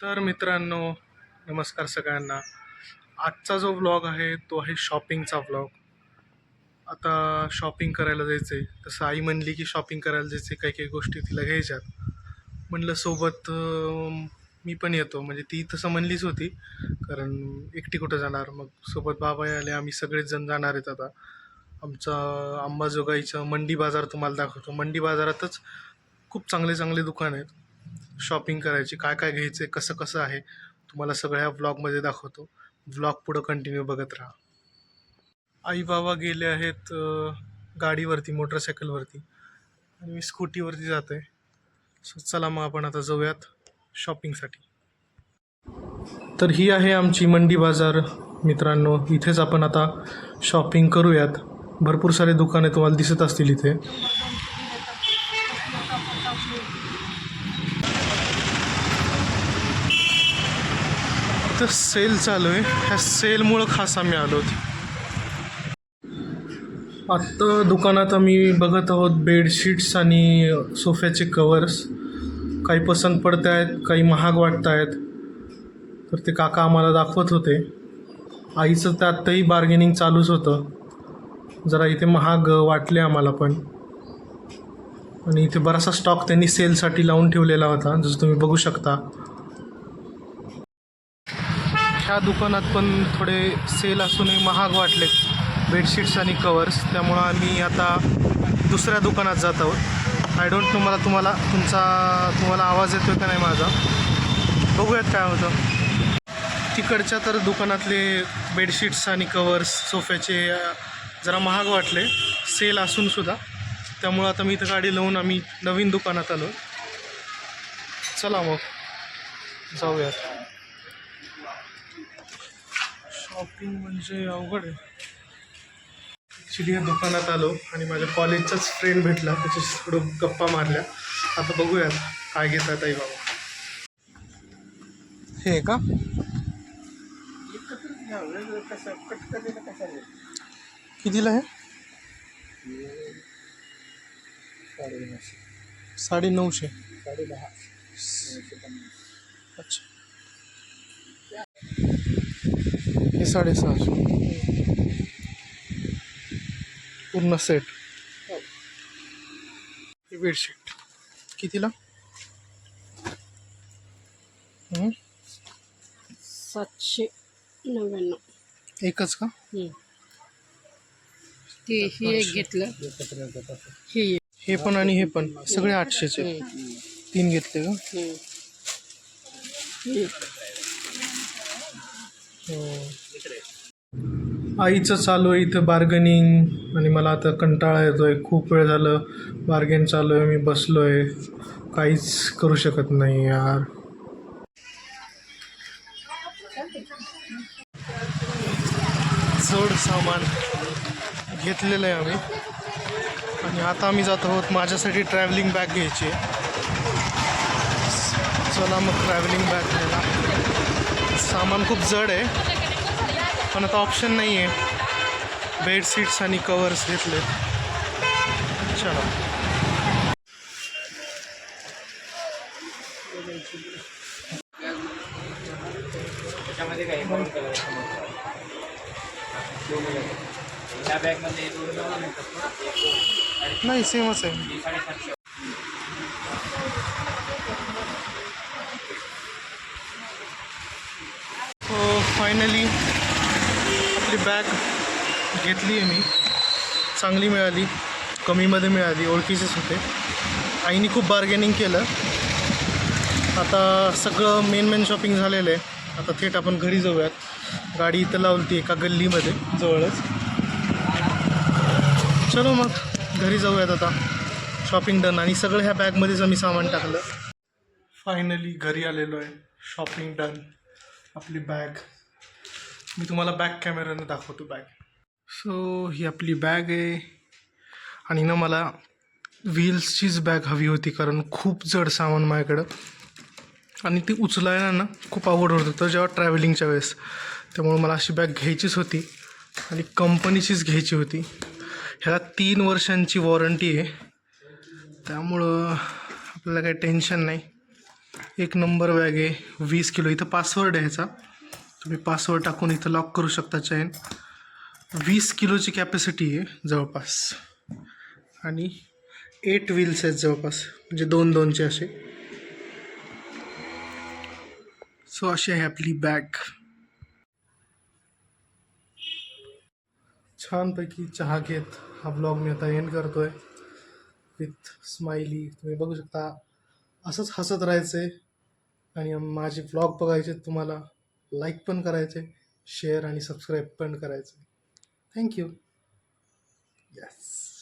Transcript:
तर मित्रांनो नमस्कार सगळ्यांना. आजचा जो व्लॉग आहे तो आहे शॉपिंगचा व्लॉग आता शॉपिंग करायला जायचं आहे तसं आई म्हणली की शॉपिंग करायला जायचं आहे काही काही गोष्टी तिला घ्यायच्यात. म्हणलं सोबत मी पण येतो. म्हणजे ती तसं म्हणलीच होती कारण एकटी कुठं जाणार? मग सोबत बाबा आले आम्ही सगळेच जण जाणार आहेत आता. आमचा अंबाजोगाईचं मंडी बाजार तुम्हाला दाखवतो. मंडी बाजारातच खूप चांगले चांगले दुकान आहेत. शॉपिंग करायची काय काय घ्यायचं आहे कसं कसं आहे तुम्हाला सगळ्या व्लॉगमध्ये दाखवतो. व्लॉग पुढं कंटिन्यू बघत राहा. आई बाबा गेले आहेत गाडीवरती मोटरसायकलवरती आणि मी स्कूटीवरती जात आहे सो चला मग आपण आता जाऊयात शॉपिंगसाठी तर ही आहे आमची मंडी बाजार. मित्रांनो इथेच आपण आता शॉपिंग करूयात. भरपूर सारे दुकाने तुम्हाला दिसत असतील इथे. इथं सेल चालू आहे. ह्या सेलमुळं खास आम्ही आलो आत्ता दुकानात आम्ही बघत आहोत बेडशीट्स आणि सोफ्याचे कवर्स काही पसंत पडत आहेत काही महाग वाटत आहेत तर ते काका आम्हाला दाखवत होते. आईचं त्यातही बार्गेनिंग चालूच होतं. जरा इथे महाग वाटले आम्हाला पण. आणि इथे बराचसा स्टॉक त्यांनी सेलसाठी लावून ठेवलेला होता. जसं तुम्ही बघू शकता. ह्या दुकानात पण थोडे सेल असूनही महाग वाटले बेडशीट्स आणि कवर्स त्यामुळं आम्ही आता दुसऱ्या दुकानात जात आहोत. आय डोंट नो मला तुम्हाला तुमचा तुम्हाला आवाज येतोय का नाही माझा? बघूयात काय होतं. तिकडच्या तर दुकानातले बेडशीट्स आणि कवर्स सोफ्याचे जरा महाग वाटले. सेल असूनसुद्धा त्यामुळं आता मी इथं गाडी लावून आम्ही नवीन दुकानात आलो चला मग. जाऊयात. शॉपिंग म्हणजे अवघड आहे. ॲक्च्युली या दुकानात आलो आणि माझ्या कॉलेजचाच फ्रेंड भेटला. त्याच्याशी थोडं गप्पा मारल्या. आता बघूयात काय घेतात आई बाबा. हे आहे का? कितीला आहे? साडे नऊशे अच्छा साडेसहाशे पूर्ण सेट बेडशीट कितीला? हं? सातशे नव्याण्णव. एकच का. ते हे एक घेतलं. हे. हे पण आणि हे पण. सगळे आठशेचे. तीन घेतले का. हे. आईचं चालू आहे इथं बार्गनिंग आणि मला आता कंटाळा येतो आहे खूप वेळ झालं. बार्गेन चालू आहे. मी बसलो आहे काहीच करू शकत नाही यार. जड सामान घेतलेलं आहे आम्ही. आणि आता आम्ही जात आहोत माझ्यासाठी ट्रॅव्हलिंग बॅग घ्यायची आहे. चला मग ट्रॅव्हलिंग बॅग घ्यायला. सामान खूप जड आहे. पण आता ऑप्शन नाही आहे बेडशीट्स आणि कवर्स घेतले चला. नाही सेमच आहे. फायनली आपली बॅग घेतली आहे मी. चांगली मिळाली कमीमध्ये मिळाली ओळखीचेच होते. आईने खूप बार्गेनिंग केलं. आता सगळं मेन मेन शॉपिंग झालेलं आहे. आता थेट आपण घरी जाऊयात. गाडी इथं लावली एका गल्लीमध्ये जवळच. चलो मग घरी जाऊयात आता. शॉपिंग डन आणि सगळं ह्या बॅगमध्येच आम्ही सामान टाकलं. फायनली घरी आलेलो आहे. शॉपिंग डन आपली बॅग मी तुम्हाला बॅक कॅमेऱ्यानं दाखवतो बॅग सो ही आपली बॅग आहे. आणि ना मला व्हील्सचीच बॅग हवी होती कारण खूप जड सामान माझ्याकडं. आणि ती उचलायला ना खूप आवड होत. होतं जेव्हा ट्रॅव्हलिंगच्या वेळेस त्यामुळे मला अशी बॅग घ्यायचीच होती. आणि कंपनीचीच घ्यायची होती. ह्याला तीन वर्षांची वॉरंटी आहे. त्यामुळं आपल्याला काही टेन्शन नाही. एक नंबर बॅग आहे वीस किलो. इथं पासवर्ड आहे ह्याचा. तुम्ही पासवर्ड टाकून इथं लॉक करू शकता चैन वीस किलोची कॅपॅसिटी आहे जवळपास. आणि एट व्हील्स आहेत जवळपास म्हणजे दोन दोनचे असे. सो अशी आहे आपली बॅग छानपैकी चहा घेत हा ब्लॉग मी आता एंड करतोय. विथ स्माइली तुम्ही बघू शकता. असंच हसत राहायचं आहे आणि माझे ब्लॉग बघायचे तुम्हाला. लाईक पण करायचे शेअर आणि सबस्क्राईब पण करायचे. Thank you yes.